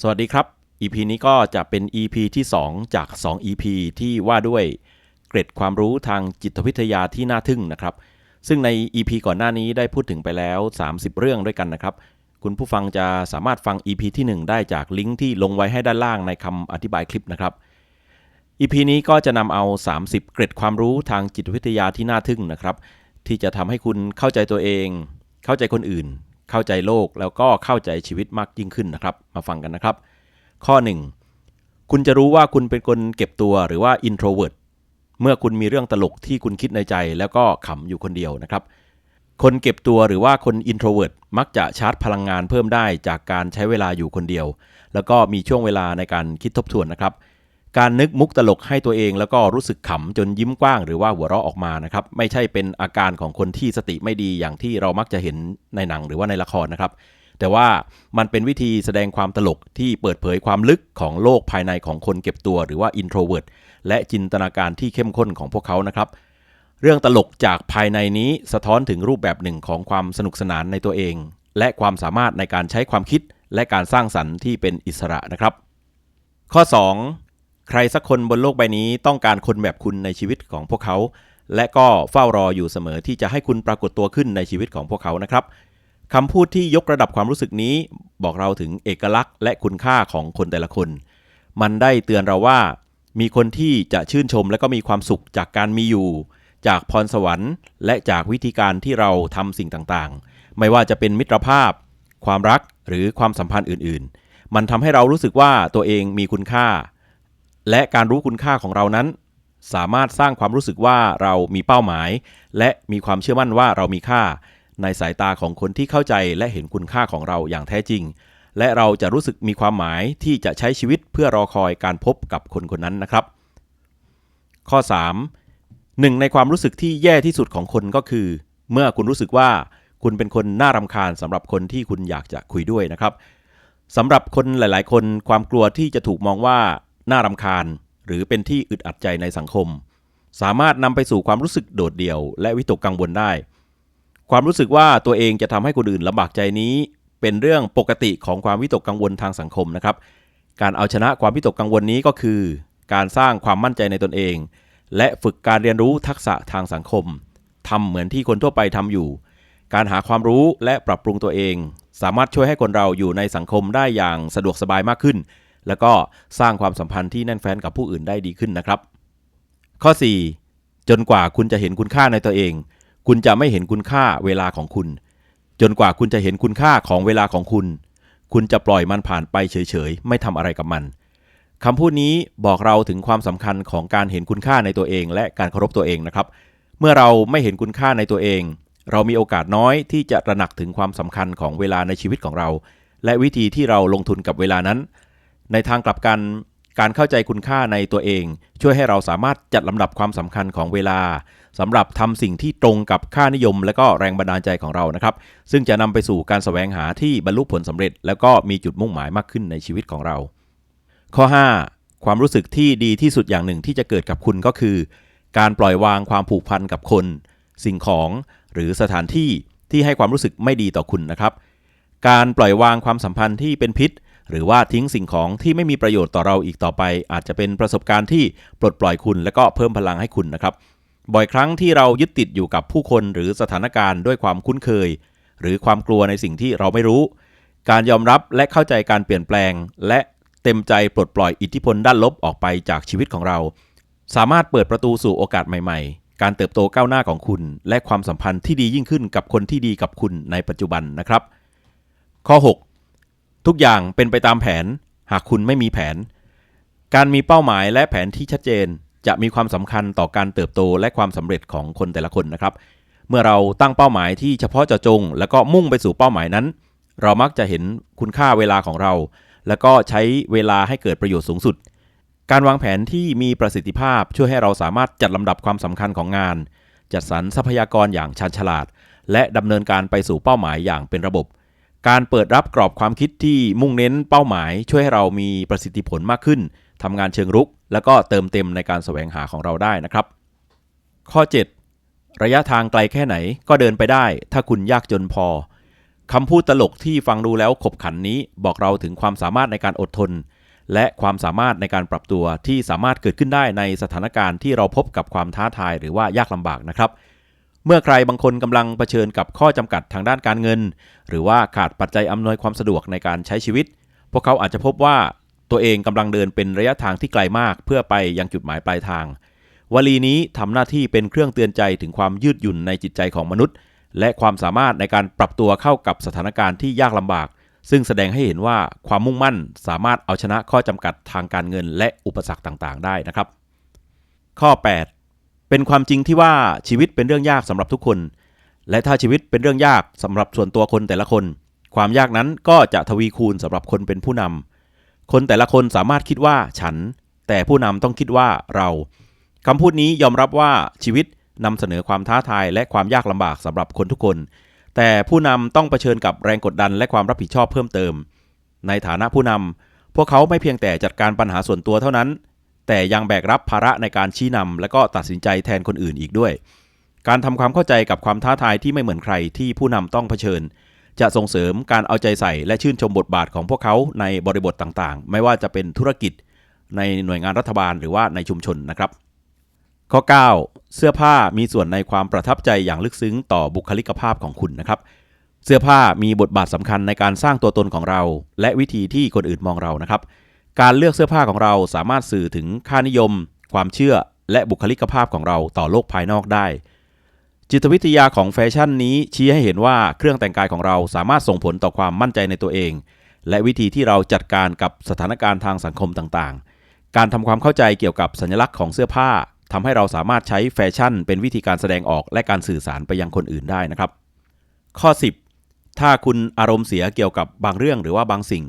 สวัสดีครับ EP นี้ก็จะเป็น EP ที่ 2 จาก 2 EP ที่ว่าด้วยเกร็ดความรู้ทางจิตวิทยาที่น่าทึ่งนะครับ ซึ่งใน EP ก่อนหน้านี้ได้พูดถึงไปแล้ว 30 เรื่องด้วยกันนะครับ คุณผู้ฟังจะสามารถฟัง EP ที่ 1 ได้จากลิงก์ที่ลงไว้ให้ด้านล่างในคำอธิบายคลิปนะครับ EP นี้ก็จะนำเอา 30 เกร็ดความรู้ทางจิตวิทยาที่น่าทึ่งนะครับ ที่จะทำให้คุณเข้าใจตัวเอง เข้าใจคนอื่น เข้าใจโลกแล้วก็เข้าใจชีวิตมากยิ่งขึ้นนะครับ มาฟังกันนะครับ ข้อ 1 คุณจะรู้ว่าคุณเป็นคนเก็บตัวหรือว่า introvert เมื่อคุณมีเรื่องตลกที่คุณคิดในใจ แล้วก็ขำอยู่คนเดียวนะครับ คนเก็บตัวหรือว่าคน introvert มักจะชาร์จพลังงานเพิ่มได้จากการใช้เวลาอยู่คนเดียว แล้วก็มีช่วงเวลาในการคิดทบทวนนะครับ การนึกมุกตลกให้ตัวเองแล้วก็รู้สึกขำจนยิ้มกว้างหรือว่าหัวเราะออกมานะครับไม่ใช่เป็นอาการของคนที่สติไม่ดีอย่างที่เรามักจะเห็นในหนังหรือว่าในละครนะครับ แต่ว่ามันเป็นวิธีแสดงความตลกที่เปิดเผยความลึกของโลกภายในของคนเก็บตัวหรือว่า introvert และจินตนาการที่เข้มข้นของพวกเขานะครับ เรื่องตลกจากภายในนี้สะท้อนถึงรูปแบบหนึ่งของความสนุกสนานในตัวเอง และความสามารถในการใช้ความคิดและการสร้างสรรค์ที่เป็นอิสระนะครับ ข้อ 2 ใครสักคนบนโลกใบนี้ต้องการคนแบบคุณในชีวิตของพวกเขา และก็เฝ้ารออยู่เสมอที่จะให้คุณปรากฏตัวขึ้นในชีวิตของพวกเขานะครับคำพูดที่ยกระดับความรู้สึกนี้ บอกเราถึงเอกลักษณ์ และคุณค่าของคนแต่ละคน มันได้เตือนเราว่า มีคนที่จะชื่นชมและก็มีความสุขจากการมีอยู่ จากพรสวรรค์ และจากวิธีการที่เราทำสิ่งต่างๆ ไม่ว่าจะเป็นมิตรภาพ ความรักหรือความสัมพันธ์อื่นๆ มันทำให้เรารู้สึกว่าตัวเองมีคุณค่า และการรู้คุณค่าของเรานั้น สามารถสร้างความรู้สึกว่าเรามีเป้าหมาย และมีความเชื่อมั่นว่าเรามีค่า ในสายตาของคนที่เข้าใจและเห็นคุณค่าของเราอย่างแท้จริง และเราจะรู้สึกมีความหมายที่จะใช้ชีวิตเพื่อรอคอยการพบกับคนคนนั้นนะครับ ข้อ 3. หนึ่งในความรู้สึกที่แย่ที่สุดของคนก็คือ เมื่อคุณรู้สึกว่าคุณเป็นคนน่ารำคาญสำหรับคนที่คุณอยากจะคุยด้วยนะครับสำหรับคนหลาย ๆ คนความกลัวที่จะถูกมองว่า น่ารำคาญ หรือเป็นที่อึดอัดใจในสังคม สามารถนำไปสู่ความรู้สึกโดดเดี่ยว และวิตกกังวลได้ ความรู้สึกว่าตัวเองจะทำให้คนอื่นลำบากใจนี้ เป็นเรื่องปกติของความวิตกกังวลทางสังคมนะครับ การเอาชนะความวิตกกังวลนี้ก็คือ การสร้างความมั่นใจในตนเอง และฝึกการเรียนรู้ทักษะทางสังคมทำเหมือนที่คนทั่วไปทำอยู่ การหาความรู้และปรับปรุงตัวเอง สามารถช่วยให้คนเราอยู่ในสังคมได้อย่างสะดวกสบายมากขึ้น แล้วก็สร้างความสัมพันธ์ที่แน่นแฟ้นกับผู้อื่นได้ดีขึ้นนะครับ ข้อ 4 จนกว่าคุณจะเห็นคุณค่าในตัวเอง คุณจะไม่เห็นคุณค่าเวลาของคุณ จนกว่าคุณจะเห็นคุณค่าของเวลาของคุณ คุณจะปล่อยมันผ่านไปเฉยๆ ไม่ทำอะไรกับมันคำพูดนี้บอกเราถึงความสำคัญของการเห็นคุณค่าในตัวเอง และการเคารพตัวเองนะครับ เมื่อเราไม่เห็นคุณค่าในตัวเอง เรามีโอกาสน้อยที่จะตระหนักถึงความสำคัญของเวลาในชีวิตของเรา และวิธีที่เราลงทุนกับเวลานั้น ในทางกลับกัน การเข้าใจคุณค่าในตัวเอง ช่วยให้เราสามารถจัดลำดับความสำคัญของเวลาสำหรับทำสิ่งที่ตรงกับค่านิยม และก็แรงบันดาลใจของเรานะครับ ซึ่งจะนำไปสู่การแสวงหาที่บรรลุผลสำเร็จ แล้วก็มีจุดมุ่งหมายมากขึ้นในชีวิตของเรา ข้อ 5 ความรู้สึกที่ดีที่สุดอย่างหนึ่งที่จะเกิดกับคุณก็คือ การปล่อยวางความผูกพันกับคน สิ่งของหรือสถานที่ที่ให้ความรู้สึกไม่ดีต่อคุณนะครับ การปล่อยวางความสัมพันธ์ที่เป็นพิษ หรือว่าทิ้งสิ่งของที่ไม่มีประโยชน์ต่อเราอีกต่อไป อาจจะเป็นประสบการณ์ที่ปลดปล่อยคุณ และก็เพิ่มพลังให้คุณนะครับ บ่อยครั้งที่เรายึดติดอยู่กับผู้คนหรือสถานการณ์ด้วยความคุ้นเคย หรือความกลัวในสิ่งที่เราไม่รู้ การยอมรับและเข้าใจการเปลี่ยนแปลง และเต็มใจปลดปล่อยอิทธิพลด้านลบออกไปจากชีวิตของเรา สามารถเปิดประตูสู่โอกาสใหม่ ๆ การเติบโตก้าวหน้าของคุณ และความสัมพันธ์ที่ดียิ่งขึ้นกับคนที่ดีกับคุณในปัจจุบันนะครับ ข้อ6 ทุกอย่างเป็นไปตามแผน หากคุณไม่มีแผน การมีเป้าหมายและแผนที่ชัดเจนจะมีความสำคัญต่อการเติบโตและความสำเร็จของคนแต่ละคนนะครับ เมื่อเราตั้งเป้าหมายที่เฉพาะเจาะจง แล้วก็มุ่งไปสู่เป้าหมายนั้น เรามักจะเห็นคุณค่าเวลาของเรา แล้วก็ใช้เวลาให้เกิดประโยชน์สูงสุด การวางแผนที่มีประสิทธิภาพช่วยให้เราสามารถจัดลำดับความสำคัญของงาน จัดสรรทรัพยากรอย่างชาญฉลาด และดำเนินการไปสู่เป้าหมายอย่างเป็นระบบ การเปิดรับกรอบความคิดที่มุ่งเน้นเป้าหมาย ช่วยให้เรามีประสิทธิผลมากขึ้นทำงานเชิงรุก แล้วก็เติมเต็มในการแสวงหาของเราได้นะครับ ข้อ 7 ระยะทางไกลแค่ไหนก็เดินไปได้ ถ้าคุณยากจนพอคำพูดตลกที่ฟังดูแล้วขบขันนี้ บอกเราถึงความสามารถในการอดทน และความสามารถในการปรับตัวที่สามารถเกิดขึ้นได้ในสถานการณ์ที่เราพบกับความท้าทายหรือว่ายากลำบากนะครับ เมื่อใครบางคนกำลังเผชิญกับข้อจำกัดทางด้านการเงิน หรือว่าขาดปัจจัยอำนวยความสะดวกในการใช้ชีวิต พวกเขาอาจจะพบว่าตัวเองกำลังเดินเป็นระยะทางที่ไกลมาก เพื่อไปยังจุดหมายปลายทาง วลีนี้ทำหน้าที่เป็นเครื่องเตือนใจถึงความยืดหยุ่นในจิตใจของมนุษย์ และความสามารถในการปรับตัวเข้ากับสถานการณ์ที่ยากลำบาก ซึ่งแสดงให้เห็นว่าความมุ่งมั่นสามารถเอาชนะข้อจำกัดทางการเงิน และอุปสรรคต่าง ๆ ได้นะครับ ข้อ 8 เป็นความจริงที่ว่าชีวิตเป็นเรื่องยากสำหรับทุกคน และถ้าชีวิตเป็นเรื่องยากสำหรับส่วนตัวคนแต่ละคน ความยากนั้นก็จะทวีคูณสำหรับคนเป็นผู้นำคนแต่ละคนสามารถคิดว่าฉัน แต่ผู้นำต้องคิดว่าเราคำพูดนี้ยอมรับว่าชีวิตนำเสนอความท้าทายและความยากลำบากสำหรับคนทุกคน แต่ผู้นำต้องเผชิญกับแรงกดดันและความรับผิดชอบเพิ่มเติม ในฐานะผู้นำพวกเขาไม่เพียงแต่จัดการปัญหาส่วนตัวเท่านั้น แต่ยังแบกรับภาระในการชี้นำและก็ตัดสินใจแทนคนอื่นอีกด้วย การทำความเข้าใจกับความท้าทายที่ไม่เหมือนใครที่ผู้นำต้องเผชิญ จะส่งเสริมการเอาใจใส่และชื่นชมบทบาทของพวกเขาในบริบทต่างๆ ไม่ว่าจะเป็นธุรกิจ ในหน่วยงานรัฐบาลหรือว่าในชุมชนนะครับ ข้อ 9 เสื้อผ้ามีส่วนในความประทับใจอย่างลึกซึ้งต่อบุคลิกภาพของคุณนะครับเสื้อผ้ามีบทบาทสำคัญในการสร้างตัวตนของเรา และวิธีที่คนอื่นมองเรานะครับ การเลือกเสื้อผ้าของเราสามารถสื่อถึงค่านิยม ความเชื่อ และบุคลิกภาพของเราต่อโลกภายนอกได้ จิตวิทยาของแฟชั่นนี้ชี้ให้เห็นว่าเครื่องแต่งกายของเราสามารถส่งผลต่อความมั่นใจในตัวเอง และวิธีที่เราจัดการกับสถานการณ์ทางสังคมต่างๆ การทำความเข้าใจเกี่ยวกับสัญลักษณ์ของเสื้อผ้าทำให้เราสามารถใช้แฟชั่น เป็นวิธีการแสดงออกและการสื่อสารไปยังคนอื่นได้นะครับ ข้อ 10 ถ้าคุณอารมณ์เสียเกี่ยวกับบางเรื่องหรือว่าบางสิ่ง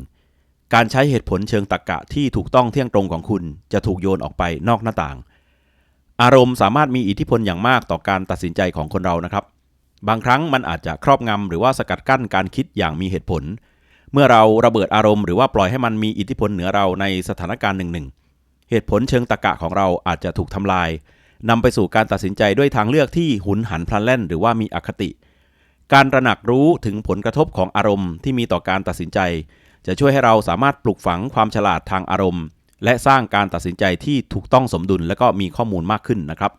การใช้เหตุผลเชิงตรรกกะที่ถูกต้องเที่ยงตรงของคุณจะถูกโยนออกไปนอกหน้าต่าง อารมณ์สามารถมีอิทธิพลอย่างมากต่อการตัดสินใจของคนเรานะครับ บางครั้งมันอาจจะครอบงำหรือว่าสกัดกั้นการคิดอย่างมีเหตุผล เมื่อเราระเบิดอารมณ์หรือว่าปล่อยให้มันมีอิทธิพลเหนือเราในสถานการณ์หนึ่งๆเหตุผลเชิงตรรกะของเราอาจจะถูกทำลายนำไปสู่การตัดสินใจด้วยทางเลือกที่หุนหันพลันแล่น หรือว่ามีอคติ การระหนักรู้ถึงผลกระทบของอารมณ์ที่มีต่อการตัดสินใจ จะช่วยให้เราสามารถปลูกฝังความฉลาดทางอารมณ์ และสร้างการตัดสินใจที่ถูกต้องสมดุล และก็มีข้อมูลมากขึ้นนะครับ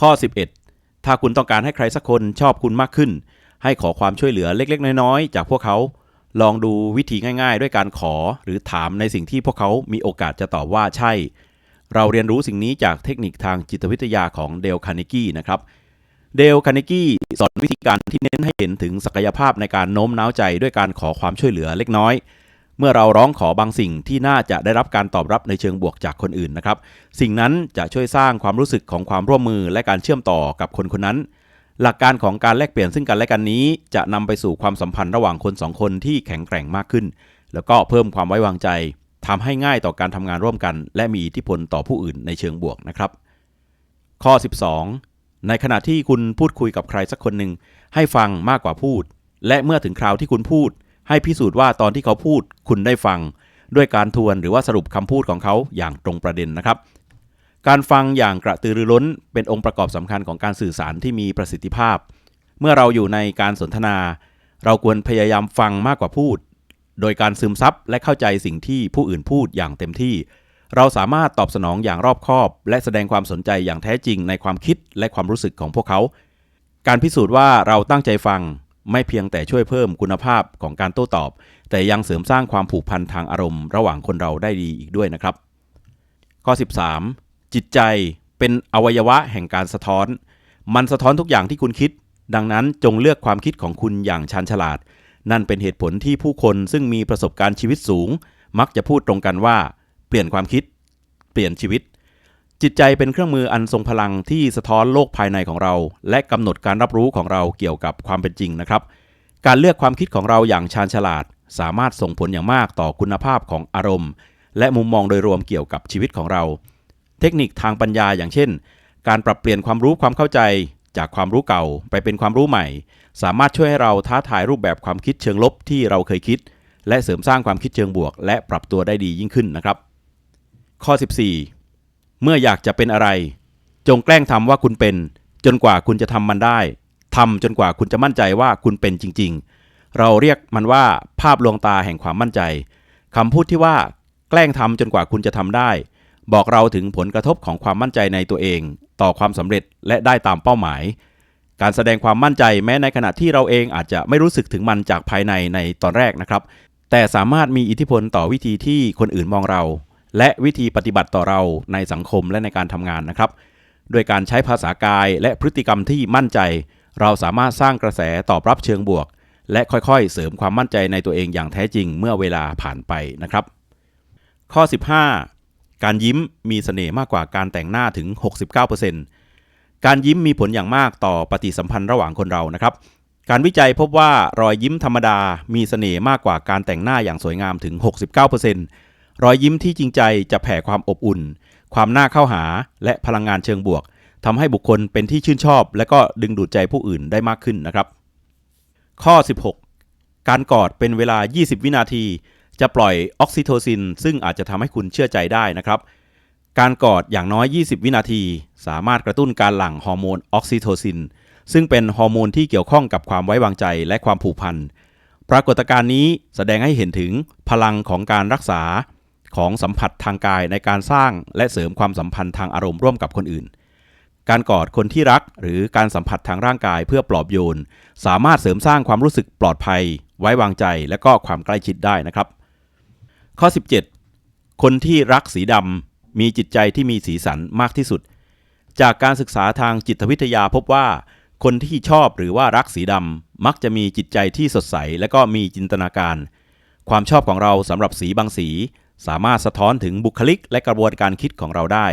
ข้อ 11 ถ้าคุณต้องการให้ใครสักคนชอบคุณมากขึ้น ให้ขอความช่วยเหลือเล็กๆ น้อยๆ จากพวกเขา ลองดูวิธีง่าย ๆ ด้วยการขอหรือถามในสิ่งที่พวกเขามีโอกาสจะตอบว่าใช่ เราเรียนรู้สิ่งนี้จากเทคนิคทางจิตวิทยาของเดลคาร์เนกี้นะครับเเดลคาร์เนกี้สอนวิธีการที่เน้นให้เห็นถึงศักยภาพในการโน้มน้าวใจด้วยการขอความช่วยเหลือเล็กน้อย เมื่อเราร้องขอบางสิ่งที่น่าจะได้รับการตอบรับในเชิงบวกจากคนอื่นนะครับ สิ่งนั้นจะช่วยสร้างความรู้สึกของความร่วมมือและการเชื่อมต่อกับคนคนนั้น หลักการของการแลกเปลี่ยนซึ่งกันและกันนี้ จะนำไปสู่ความสัมพันธ์ระหว่างคนสองคนที่แข็งแกร่งมากขึ้น แล้วก็เพิ่มความไว้วางใจทำให้ง่ายต่อการทำงานร่วมกัน และมีอิทธิพลต่อผู้อื่นในเชิงบวกนะครับ ข้อ 12 ในขณะที่คุณพูดคุยกับใครสักคนหนึ่งให้ฟังมากกว่าพูด และเมื่อถึงคราวที่คุณพูด ให้พิสูจน์ว่าตอนที่เขาพูด คุณได้ฟัง ด้วยการทวนหรือว่าสรุปคำพูดของเขาอย่างตรงประเด็นนะครับ การฟังอย่างกระตือรือร้น เป็นองค์ประกอบสำคัญของการสื่อสารที่มีประสิทธิภาพ เมื่อเราอยู่ในการสนทนา เราควรพยายามฟังมากกว่าพูด โดยการซึมซับและเข้าใจสิ่งที่ผู้อื่นพูดอย่างเต็มที่ เราสามารถตอบสนองอย่างรอบคอบ และแสดงความสนใจอย่างแท้จริงในความคิดและความรู้สึกของพวกเขา การพิสูจน์ว่าเราตั้งใจฟังไม่เพียงแต่ช่วยเพิ่มคุณภาพของการโต้ตอบ แต่ยังเสริมสร้างความผูกพันทางอารมณ์ ระหว่างคนเราได้ดีอีกด้วยนะครับ ข้อ 13 จิตใจเป็นอวัยวะแห่งการสะท้อน มันสะท้อนทุกอย่างที่คุณคิด ดังนั้นจงเลือกความคิดของคุณอย่างชาญฉลาด นั่นเป็นเหตุผลที่ผู้คนซึ่งมีประสบการณ์ชีวิตสูง มักจะพูดตรงกันว่า เปลี่ยนความคิด เปลี่ยนชีวิต จิตใจเป็นเครื่องมืออันทรงพลังที่สะท้อนโลกภายในของเรา และกำหนดการรับรู้ของเราเกี่ยวกับความเป็นจริงนะครับ การเลือกความคิดของเราอย่างชาญฉลาด สามารถส่งผลอย่างมากต่อคุณภาพของอารมณ์ และมุมมองโดยรวมเกี่ยวกับชีวิตของเรา เทคนิคทางปัญญาอย่างเช่น การปรับเปลี่ยนความรู้ความเข้าใจ จากความรู้เก่าไปเป็นความรู้ใหม่ สามารถช่วยให้เราท้าทายรูปแบบความคิดเชิงลบที่เราเคยคิดและเสริมสร้างความคิดเชิงบวก และปรับตัวได้ดียิ่งขึ้นนะครับ ข้อ 14 เมื่ออยากจะเป็นอะไร จงแกล้งทำว่าคุณเป็น จนกว่าคุณจะทำมันได้ทำจนกว่าคุณจะมั่นใจว่าคุณเป็นจริง ๆ เราเรียกมันว่าภาพลวงตาแห่งความมั่นใจคำพูดที่ว่า แกล้งทำจนกว่าคุณจะทำได้ บอกเราถึงผลกระทบของความมั่นใจในตัวเอง ต่อความสำเร็จและได้ตามเป้าหมาย การแสดงความมั่นใจแม้ในขณะที่เราเองอาจจะไม่รู้สึกถึงมันจากภายในในตอนแรกนะครับ แต่สามารถมีอิทธิพลต่อวิธีที่คนอื่นมองเรา และวิธีปฏิบัติต่อเราในสังคมและในการทำงานนะครับ โดยการใช้ภาษากายและพฤติกรรมที่มั่นใจ เราสามารถสร้างกระแสตอบรับเชิงบวก และค่อยๆ เสริมความมั่นใจในตัวเองอย่างแท้จริงเมื่อเวลาผ่านไปนะครับ ข้อ 15 การยิ้มมีเสน่ห์มากกว่าการแต่งหน้าถึง 69%การยิ้มมีผลอย่างมากต่อปฏิสัมพันธ์ระหว่างคนเรานะครับการวิจัยพบว่ารอยยิ้มธรรมดามีเสน่ห์มากกว่าการแต่งหน้าอย่างสวยงามถึง 69% รอยยิ้มที่จริงใจจะแผ่ความอบอุ่น ความน่าเข้าหาและพลังงานเชิงบวกทำให้บุคคลเป็นที่ชื่นชอบ และก็ดึงดูดใจผู้อื่นได้มากขึ้นนะครับ ข้อ 16 การกอดเป็นเวลา 20 วินาที จะปล่อยออกซิโทซิน ซึ่งอาจจะทำให้คุณเชื่อใจได้นะครับ การกอดอย่างน้อย 20 วินาที สามารถกระตุ้นการหลั่งฮอร์โมนออกซิโทซิน ซึ่งเป็นฮอร์โมนที่เกี่ยวข้องกับความไว้วางใจและความผูกพัน ปรากฏการณ์นี้แสดงให้เห็นถึงพลังของการรักษา ของสัมผัสทางกายในการสร้างและเสริมความสัมพันธ์ทางอารมณ์ร่วมกับคนอื่น การกอดคนที่รักหรือการสัมผัสทางร่างกายเพื่อปลอบโยน สามารถเสริมสร้างความรู้สึกปลอดภัย ไว้วางใจและก็ความใกล้ชิดได้นะครับ ข้อ 17 คนที่รักสีดำมีจิตใจที่มีสีสันมากที่สุด จากการศึกษาทางจิตวิทยาพบว่าคนที่ชอบหรือว่ารักสีดำมักจะมีจิตใจที่สดใส และก็มีจินตนาการ ความชอบของเราสำหรับสีบางสี สามารถสะท้อนถึงบุคลิกและกระบวนการคิดของเราได้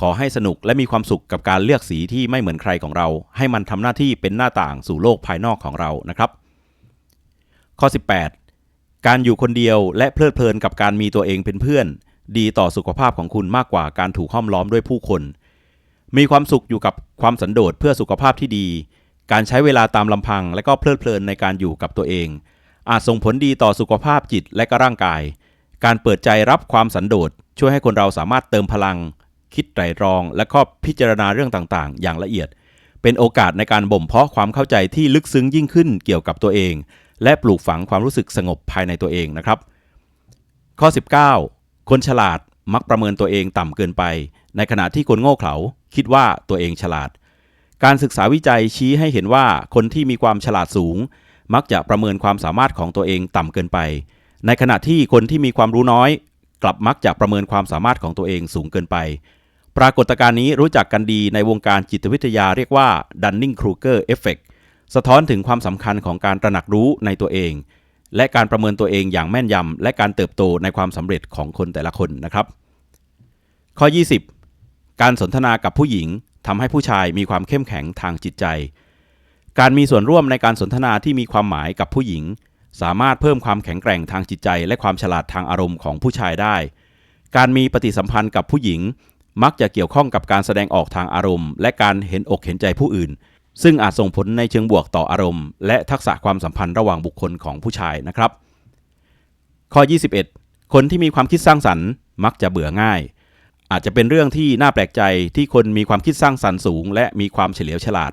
ขอให้สนุกและมีความสุขกับการเลือกสีที่ไม่เหมือนใครของเรา ให้มันทำหน้าที่เป็นหน้าต่างสู่โลกภายนอกของเรานะครับ ข้อ 18 การอยู่คนเดียวและเพลิดเพลินกับการมีตัวเองเป็นเพื่อน ดีต่อสุขภาพของคุณมากกว่าการถูกห้อมล้อมด้วยผู้คน มีความสุขอยู่กับความสันโดษเพื่อสุขภาพที่ดี การใช้เวลาตามลำพัง และก็เพลิดเพลินในการอยู่กับตัวเอง อาจส่งผลดีต่อสุขภาพจิตและก็ร่างกาย การเปิดใจรับความสันโดษช่วยให้คนเราสามารถเติมพลัง คิดไตรตรอง และก็พิจารณาเรื่องต่างๆ อย่างละเอียด เป็นโอกาสในการบ่มเพาะความเข้าใจที่ลึกซึ้งยิ่งขึ้นเกี่ยวกับตัวเอง และปลูกฝังความรู้สึกสงบภายในตัวเองนะครับ ข้อ 19 คนฉลาดมักประเมินตัวเองต่ำเกินไป ในขณะที่คนโง่เขลาคิดว่าตัวเองฉลาด การศึกษาวิจัยชี้ให้เห็นว่าคนที่มีความฉลาดสูง มักจะประเมินความสามารถของตัวเองต่ำเกินไป ในขณะที่คนที่มีความรู้น้อย กลับมักจะประเมินความสามารถของตัวเองสูงเกินไป ปรากฏการณ์นี้รู้จักกันดีในวงการจิตวิทยาเรียกว่า Dunning-Kruger Effect สะท้อนถึงความสำคัญของการตระหนักรู้ในตัวเอง และการประเมินตัวเองอย่างแม่นยำและการเติบโตในความสำเร็จของคนแต่ละคนนะครับ ข้อ 20 การสนทนากับผู้หญิงทำให้ผู้ชายมีความเข้มแข็งทางจิตใจ การมีส่วนร่วมในการสนทนาที่มีความหมายกับผู้หญิง สามารถเพิ่มความแข็งแกร่งทางจิตใจ และความฉลาดทางอารมณ์ของผู้ชายได้ การมีปฏิสัมพันธ์กับผู้หญิง มักจะเกี่ยวข้องกับการแสดงออกทางอารมณ์ และการเห็นอกเห็นใจผู้อื่น ซึ่งอาจส่งผลในเชิงบวกต่ออารมณ์ และทักษะความสัมพันธ์ระหว่างบุคคลของผู้ชายนะครับ ข้อ 21 คนที่มีความคิดสร้างสรรค์ มักจะเบื่อง่าย อาจจะเป็นเรื่องที่น่าแปลกใจที่คนมีความคิดสร้างสรรค์สูง และมีความเฉลียวฉลาด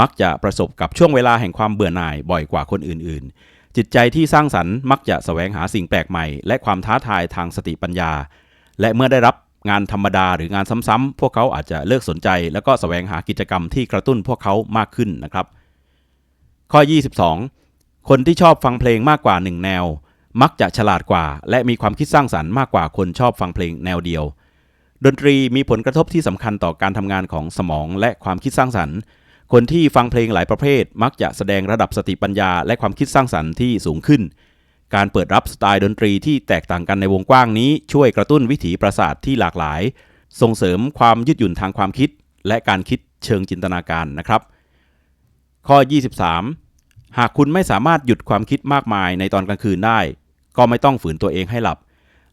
มักจะประสบกับช่วงเวลาแห่งความเบื่อหน่ายบ่อยกว่าคนอื่นๆ จิตใจที่สร้างสรรค์มักจะแสวงหาสิ่งแปลกใหม่ และความท้าทายทางสติปัญญา และเมื่อได้รับงานธรรมดาหรืองานซ้ำๆพวกเขาอาจจะเลิกสนใจ แล้วก็แสวงหากิจกรรมที่กระตุ้นพวกเขามากขึ้นนะครับ ข้อ 22 คนที่ชอบฟังเพลงมากกว่าหนึ่งแนว มักจะฉลาดกว่า และมีความคิดสร้างสรรค์มากกว่าคนชอบฟังเพลงแนวเดียว ดนตรีมีผลกระทบที่สำคัญต่อการทำงานของสมองและความคิดสร้างสรรค์ คนที่ฟังเพลงหลายประเภทมักจะแสดงระดับสติปัญญา และความคิดสร้างสรรค์ที่สูงขึ้น การเปิดรับสไตล์ดนตรีที่แตกต่างกันในวงกว้างนี้ ช่วยกระตุ้นวิถีประสาทที่หลากหลาย ส่งเสริมความยืดหยุ่นทางความคิด และการคิดเชิงจินตนาการนะครับ ข้อ 23 หากคุณไม่สามารถหยุดความคิดมากมายในตอนกลางคืนได้ ก็ไม่ต้องฝืนตัวเองให้หลับ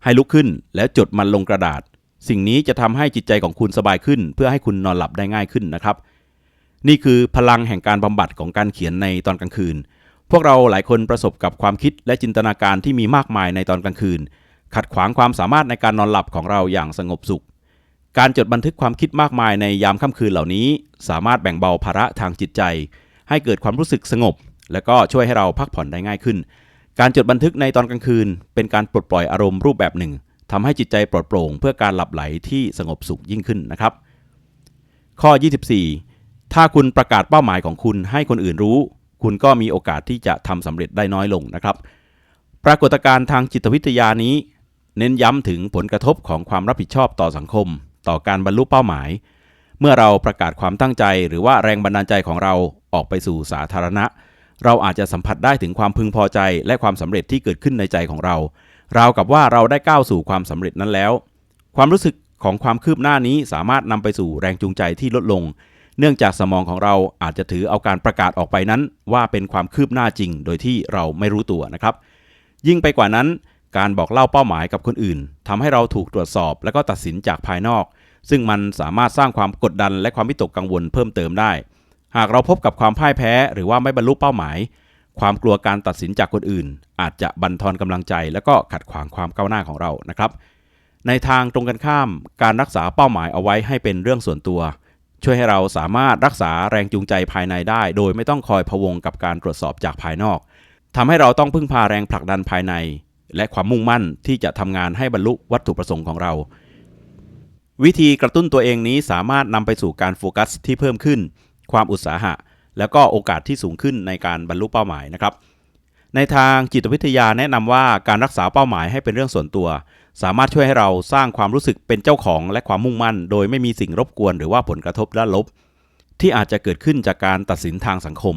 ให้ลุกขึ้นแล้วจดมันลงกระดาษ สิ่งนี้จะทำให้จิตใจของคุณสบายขึ้น เพื่อให้คุณนอนหลับได้ง่ายขึ้นนะครับ นี่คือพลังแห่งการบำบัดของการเขียนในตอนกลางคืน พวกเราหลายคนประสบกับความคิดและจินตนาการที่มีมากมายในตอนกลางคืน ขัดขวางความสามารถในการนอนหลับของเราอย่างสงบสุข การจดบันทึกความคิดมากมายในยามค่ำคืนเหล่านี้ สามารถแบ่งเบาภาระทางจิตใจ ให้เกิดความรู้สึกสงบ แล้วก็ช่วยให้เราพักผ่อนได้ง่ายขึ้น การจดบันทึกในตอนกลางคืน เป็นการปลดปล่อยอารมณ์รูปแบบหนึ่งทำให้จิตใจปลอดโปร่ง เพื่อการหลับไหลที่สงบสุขยิ่งขึ้นนะครับ ข้อ 24 ถ้าคุณประกาศเป้าหมายของคุณให้คนอื่นรู้ คุณก็มีโอกาสที่จะทำสำเร็จได้น้อยลงนะครับ ปรากฏการณ์ทางจิตวิทยานี้ เน้นย้ำถึงผลกระทบของความรับผิดชอบต่อสังคม ต่อการบรรลุเป้าหมาย เมื่อเราประกาศความตั้งใจ หรือว่าแรงบันดาลใจของเราออกไปสู่สาธารณะ เราอาจจะสัมผัสได้ถึงความพึงพอใจ และความสำเร็จที่เกิดขึ้นในใจของเราราวกับว่าเราได้ก้าวสู่ความสำเร็จนั้นแล้ว ความรู้สึกของความคืบหน้านี้สามารถนำไปสู่แรงจูงใจที่ลดลง เนื่องจากสมองของเราอาจจะถือเอาการประกาศออกไปนั้น ว่าเป็นความคืบหน้าจริง โดยที่เราไม่รู้ตัวนะครับ ยิ่งไปกว่านั้น การบอกเล่าเป้าหมายกับคนอื่นทำให้เราถูกตรวจสอบ และก็ตัดสินจากภายนอก ซึ่งมันสามารถสร้างความกดดันและความวิตกกังวลเพิ่มเติมได้ หากเราพบกับความพ่ายแพ้ หรือว่าไม่บรรลุเป้าหมาย ความกลัวการตัดสินจากคนอื่น อาจจะบั่นทอนกำลังใจ และก็ขัดขวางความก้าวหน้าของเรานะครับ ในทางตรงกันข้าม การรักษาเป้าหมายเอาไว้ให้เป็นเรื่องส่วนตัว ช่วยให้เราสามารถรักษาแรงจูงใจภายในได้ โดยไม่ต้องคอยพะวงกับการตรวจสอบจากภายนอกทำให้เราต้องพึ่งพาแรงผลักดันภายใน และความมุ่งมั่นที่จะทำงานให้บรรลุวัตถุประสงค์ของเรา วิธีกระตุ้นตัวเองนี้สามารถนำไปสู่การโฟกัสที่เพิ่มขึ้น ความอุตสาหะ แล้วก็โอกาสที่สูงขึ้นในการบรรลุเป้าหมายนะครับ ในทางจิตวิทยาแนะนำว่าการรักษาเป้าหมายให้เป็นเรื่องส่วนตัว สามารถช่วยให้เราสร้างความรู้สึกเป็นเจ้าของและความมุ่งมั่น โดยไม่มีสิ่งรบกวนหรือว่าผลกระทบด้านลบ ที่อาจจะเกิดขึ้นจากการตัดสินทางสังคม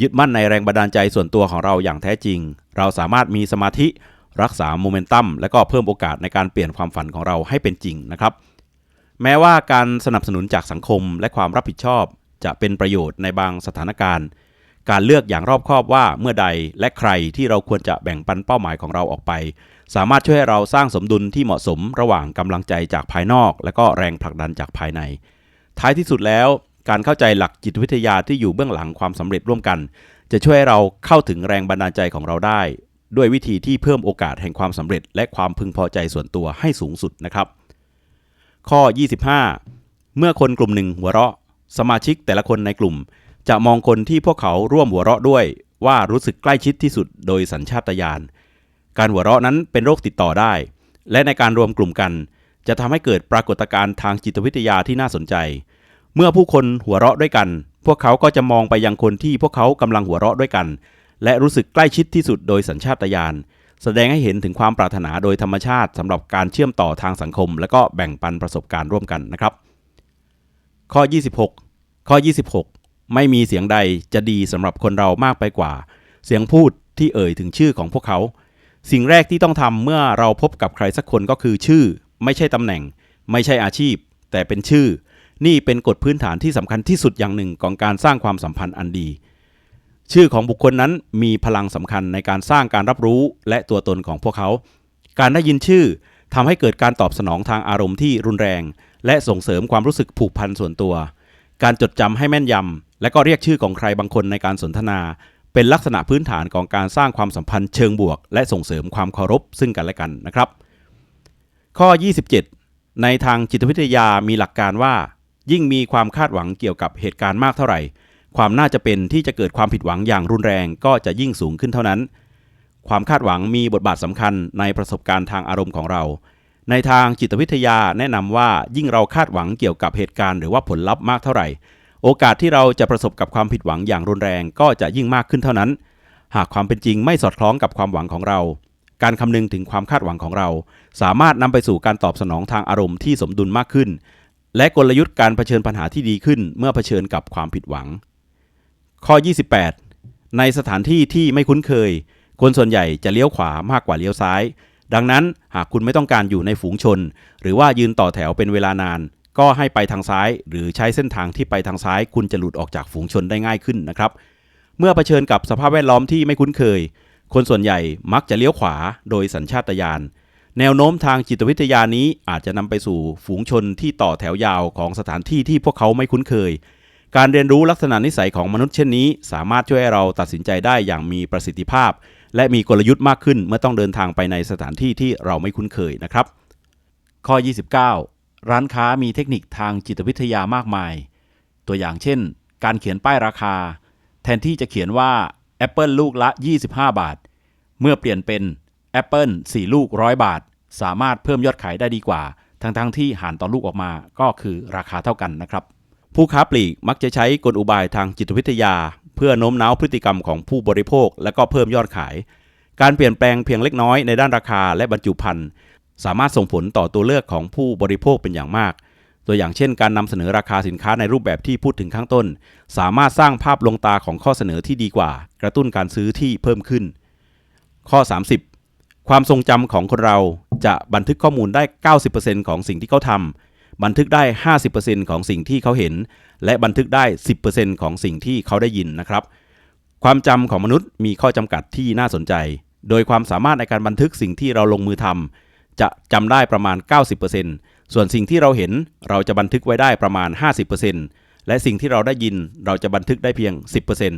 ยึดมั่นในแรงบันดาลใจส่วนตัวของเราอย่างแท้จริง เราสามารถมีสมาธิ รักษาโมเมนตัมและก็เพิ่มโอกาสในการเปลี่ยนความฝันของเราให้เป็นจริงนะครับ แม้ว่าการสนับสนุนจากสังคมและความรับผิดชอบ จะเป็นประโยชน์ในบางสถานการณ์ การเลือกอย่างรอบคอบว่าเมื่อใดและใครที่เราควรจะแบ่งปันเป้าหมายของเราออกไป สามารถช่วยให้เราสร้างสมดุลที่เหมาะสมระหว่างกำลังใจจากภายนอก และก็แรงผลักดันจากภายใน ท้ายที่สุดแล้ว การเข้าใจหลักจิตวิทยาที่อยู่เบื้องหลังความสำเร็จร่วมกัน จะช่วยให้เราเข้าถึงแรงบันดาลใจของเราได้ ด้วยวิธีที่เพิ่มโอกาสแห่งความสำเร็จ และความพึงพอใจส่วนตัวให้สูงสุดนะครับ ข้อ 25 เมื่อคนกลุ่มหนึ่งหัวเราะ สมาชิกแต่ละคนในกลุ่ม จะมองคนที่พวกเขาร่วมหัวเราะด้วยว่ารู้สึกใกล้ชิดที่สุดโดยสัญชาตญาณ การหัวเราะนั้นเป็นโรคติดต่อได้ และในการรวมกลุ่มกัน จะทำให้เกิดปรากฏการณ์ทางจิตวิทยาที่น่าสนใจ เมื่อผู้คนหัวเราะด้วยกัน พวกเขาก็จะมองไปยังคนที่พวกเขากำลังหัวเราะด้วยกัน และรู้สึกใกล้ชิดที่สุดโดยสัญชาตญาณแสดงให้เห็นถึงความปรารถนาโดยธรรมชาติสำหรับการเชื่อมต่อทางสังคม และก็แบ่งปันประสบการณ์ร่วมกันนะครับ ข้อ 26 ข้อ 26 ไม่มีเสียงใดจะดีสำหรับคนเรามากไปกว่า เสียงพูดที่เอ่ยถึงชื่อของพวกเขา สิ่งแรกที่ต้องทำเมื่อเราพบกับใครสักคนก็คือชื่อ ไม่ใช่ตำแหน่ง ไม่ใช่อาชีพ แต่เป็นชื่อ นี่เป็นกฎพื้นฐานที่สำคัญที่สุดอย่างหนึ่งของการสร้างความสัมพันธ์อันดี ชื่อของบุคคลนั้นมีพลังสำคัญในการสร้างการรับรู้และตัวตนของพวกเขา การได้ยินชื่อทำให้เกิดการตอบสนองทางอารมณ์ที่รุนแรง และส่งเสริมความรู้สึกผูกพันส่วนตัว การจดจำให้แม่นยำและก็เรียกชื่อของใครบางคนในการสนทนา เป็นลักษณะพื้นฐานของการสร้างความสัมพันธ์เชิงบวก และส่งเสริมความเคารพซึ่งกันและกันนะครับ ข้อ 27 ในทางจิตวิทยามีหลักการว่า ยิ่งมีความคาดหวังเกี่ยวกับเหตุการณ์มากเท่าไหร่ ความน่าจะเป็นที่จะเกิดความผิดหวังอย่างรุนแรงก็จะยิ่งสูงขึ้นเท่านั้น ความคาดหวังมีบทบาทสำคัญในประสบการณ์ทางอารมณ์ของเรา ในทางจิตวิทยาแนะนำว่ายิ่งเราคาดหวังเกี่ยวกับเหตุการณ์หรือว่าผลลัพธ์มากเท่าไหร่ โอกาสที่เราจะประสบกับความผิดหวังอย่างรุนแรงก็จะยิ่งมากขึ้นเท่านั้น หากความเป็นจริงไม่สอดคล้องกับความหวังของเรา การคำนึงถึงความคาดหวังของเรา สามารถนำไปสู่การตอบสนองทางอารมณ์ที่สมดุลมากขึ้น และกลยุทธ์การเผชิญปัญหาที่ดีขึ้นเมื่อเผชิญกับความผิดหวัง ข้อ 28 ในสถานที่ที่ไม่คุ้นเคย คนส่วนใหญ่จะเลี้ยวขวามากกว่าเลี้ยวซ้าย ดังนั้นหากคุณไม่ต้องการอยู่ในฝูงชน หรือว่ายืนต่อแถวเป็นเวลานาน ก็ให้ไปทางซ้าย หรือใช้เส้นทางที่ไปทางซ้าย คุณจะหลุดออกจากฝูงชนได้ง่ายขึ้นนะครับ เมื่อเผชิญกับสภาพแวดล้อมที่ไม่คุ้นเคย คนส่วนใหญ่มักจะเลี้ยวขวาโดยสัญชาตญาณแนวโน้มทางจิตวิทยานี้อาจจะนำไปสู่ฝูงชนที่ต่อแถวยาวของสถานที่ที่พวกเขาไม่คุ้นเคย การเรียนรู้ลักษณะนิสัยของมนุษย์เช่นนี้ สามารถช่วยให้เราตัดสินใจได้อย่างมีประสิทธิภาพ และมีกลยุทธ์มากขึ้นเมื่อต้องเดินทางไปในสถานที่ที่เราไม่คุ้นเคยนะครับ ข้อ 29 ร้านค้ามีเทคนิคทางจิตวิทยามากมาย ตัวอย่างเช่น การเขียนป้ายราคา แทนที่จะเขียนว่าแอปเปิลลูกละ 25 บาท เมื่อเปลี่ยนเป็นแอปเปิล4ลูก100บาท สามารถเพิ่มยอดขายได้ดีกว่า ทั้งๆที่หารต่อลูกออกมาก็คือราคาเท่ากันนะครับ ผู้ค้าปลีกมักจะใช้กลอุบายทางจิตวิทยา เพื่อโน้มน้าวพฤติกรรมของผู้บริโภค และก็เพิ่มยอดขาย การเปลี่ยนแปลงเพียงเล็กน้อยในด้านราคาและบรรจุภัณฑ์ สามารถส่งผลต่อตัวเลือกของผู้บริโภคเป็นอย่างมาก ตัวอย่างเช่น การนำเสนอราคาสินค้าในรูปแบบที่พูดถึงข้างต้น สามารถสร้างภาพลงตาของข้อเสนอที่ดีกว่า กระตุ้นการซื้อที่เพิ่มขึ้น ข้อ 30 ความทรงจำของคนเราจะบันทึกข้อมูลได้ 90%ของสิ่งที่เขาทำบันทึกได้ 50%ของสิ่งที่เขาเห็น และบันทึกได้ 10%ของสิ่งที่เขาได้ยินนะครับ ความจำของมนุษย์มีข้อจำกัดที่น่าสนใจ โดยความสามารถในการบันทึกสิ่งที่เราลงมือทำ จะจำได้ประมาณ 90%ส่วนสิ่งที่เราเห็นเราจะบันทึกไว้ได้ประมาณ 50%และสิ่งที่เราได้ยินเราจะบันทึกได้เพียง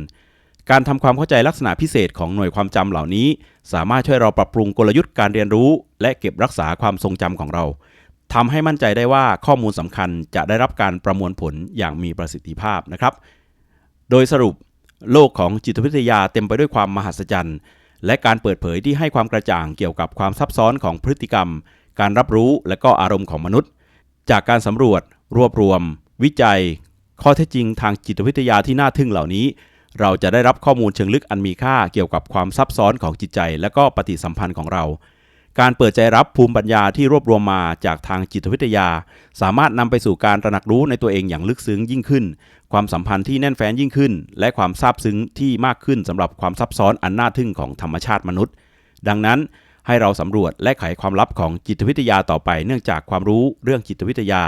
10%การทำความเข้าใจลักษณะพิเศษของหน่วยความจำเหล่านี้ สามารถช่วยเราปรับปรุงกลยุทธ์การเรียนรู้ และเก็บรักษาความทรงจำของเราทำให้มั่นใจได้ว่าข้อมูลสำคัญจะได้รับการประมวลผลอย่างมีประสิทธิภาพนะครับ โดยสรุปโลกของจิตวิทยาเต็มไปด้วยความมหัศจรรย์ และการเปิดเผยที่ให้ความกระจ่างเกี่ยวกับความซับซ้อนของพฤติกรรม การรับรู้และก็อารมณ์ของมนุษย์ จากการสำรวจ รวบรวม วิจัย ข้อเท็จจริงทางจิตวิทยาที่น่าทึ่งเหล่านี้ เราจะได้รับข้อมูลเชิงลึกอันมีค่าเกี่ยวกับความซับซ้อนของจิตใจ และก็ปฏิสัมพันธ์ของเรา การเปิดใจรับภูมิปัญญาที่รวบรวมมาจากทางจิตวิทยา สามารถนำไปสู่การตระหนักรู้ในตัวเองอย่างลึกซึ้งยิ่งขึ้น ความสัมพันธ์ที่แน่นแฟ้นยิ่งขึ้น และความซาบซึ้งที่มากขึ้นสำหรับความซับซ้อนอันน่าทึ่งของธรรมชาติมนุษย์ ดังนั้นให้เราสำรวจและไขความลับของจิตวิทยาต่อไป เนื่องจากความรู้เรื่องจิตวิทยา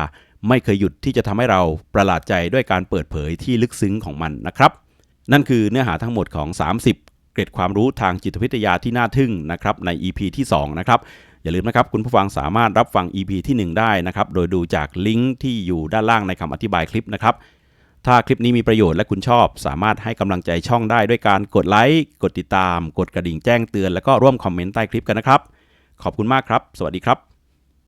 ไม่เคยหยุดที่จะทำให้เราประหลาดใจด้วยการเปิดเผยที่ลึกซึ้งของมันนะครับ นั่นคือเนื้อหาทั้งหมดของ 30 เกร็ดความรู้ทางจิตวิทยาที่น่าทึ่งนะครับใน EP ที่ 2 นะครับ อย่าลืมนะครับ คุณผู้ฟังสามารถรับฟัง EP ที่ 1 ได้นะครับ โดยดูจากลิงก์ที่อยู่ด้านล่างในคำอธิบายคลิปนะครับ ถ้าคลิปนี้มีประโยชน์และคุณชอบ สามารถให้กำลังใจช่องได้ด้วยการกดไลค์กดติดตาม กดกระดิ่งแจ้งเตือน แล้วก็ร่วมคอมเมนต์ใต้คลิปกันนะครับ ขอบคุณมากครับ สวัสดีครับ